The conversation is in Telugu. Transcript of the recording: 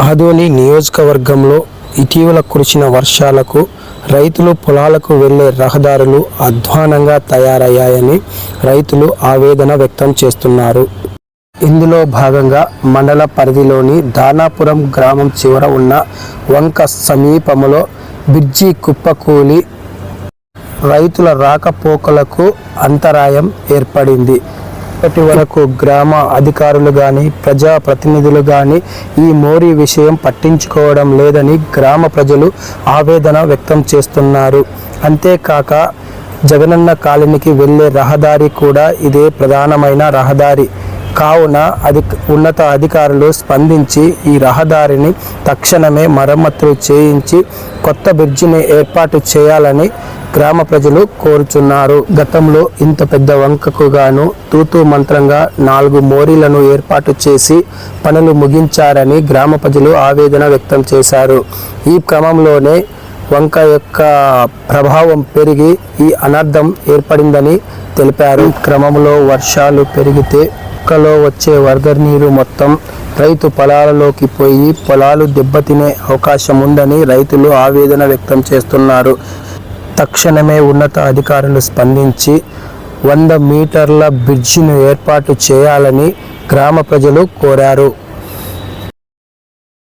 ఆదోని నియోజకవర్గంలో ఇటీవల కురిసిన వర్షాలకు రైతులు పొలాలకు వెళ్ళే రహదారులు అధ్వానంగా తయారయ్యాయని రైతులు ఆవేదన వ్యక్తం చేస్తున్నారు. ఇందులో భాగంగా మండల పరిధిలోని దానాపురం గ్రామం చివర ఉన్న వంక సమీపంలో బిర్జీ కుప్పకూలి రైతుల రాకపోకలకు అంతరాయం ఏర్పడింది. ఇప్పటి వరకు గ్రామ అధికారులు కానీ ప్రజాప్రతినిధులు కానీ ఈ మోరీ విషయం పట్టించుకోవడం లేదని గ్రామ ప్రజలు ఆవేదన వ్యక్తం చేస్తున్నారు. అంతేకాక జగనన్న కాలనీకి వెళ్ళే రహదారి కూడా ఇదే ప్రధానమైన రహదారి. కావున అధి ఉన్నత అధికారులు స్పందించి ఈ రహదారిని తక్షణమే మరమ్మతులు చేయించి కొత్త బ్రిడ్జిని ఏర్పాటు చేయాలని గ్రామ ప్రజలు కోరుచున్నారు. గతంలో ఇంత పెద్ద వంకకు గాను తూతూ మంత్రంగా నాలుగు మోరీలను ఏర్పాటు చేసి పనులు ముగించారని గ్రామ ప్రజలు ఆవేదన వ్యక్తం చేశారు. ఈ క్రమంలోనే వంక యొక్క ప్రభావం పెరిగి ఈ అనర్థం ఏర్పడిందని తెలిపారు. ఈ క్రమంలో వర్షాలు పెరిగితే వంకలో వచ్చే వరద నీరు మొత్తం రైతు పొలాలలోకి పోయి పొలాలు దెబ్బతినే అవకాశం ఉందని రైతులు ఆవేదన వ్యక్తం చేస్తున్నారు. తక్షణమే ఉన్నత అధికారులు స్పందించి వంద మీటర్ల బ్రిడ్జిను ఏర్పాటు చేయాలని గ్రామ ప్రజలు కోరారు.